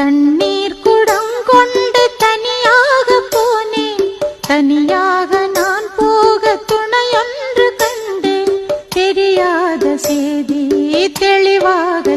தண்ணீர் குடம் கொண்டு தனியாக போனேன். தனியாக நான் போக துணையொன்று கண்டேன். தெரியாத செய்தி தெளிவாக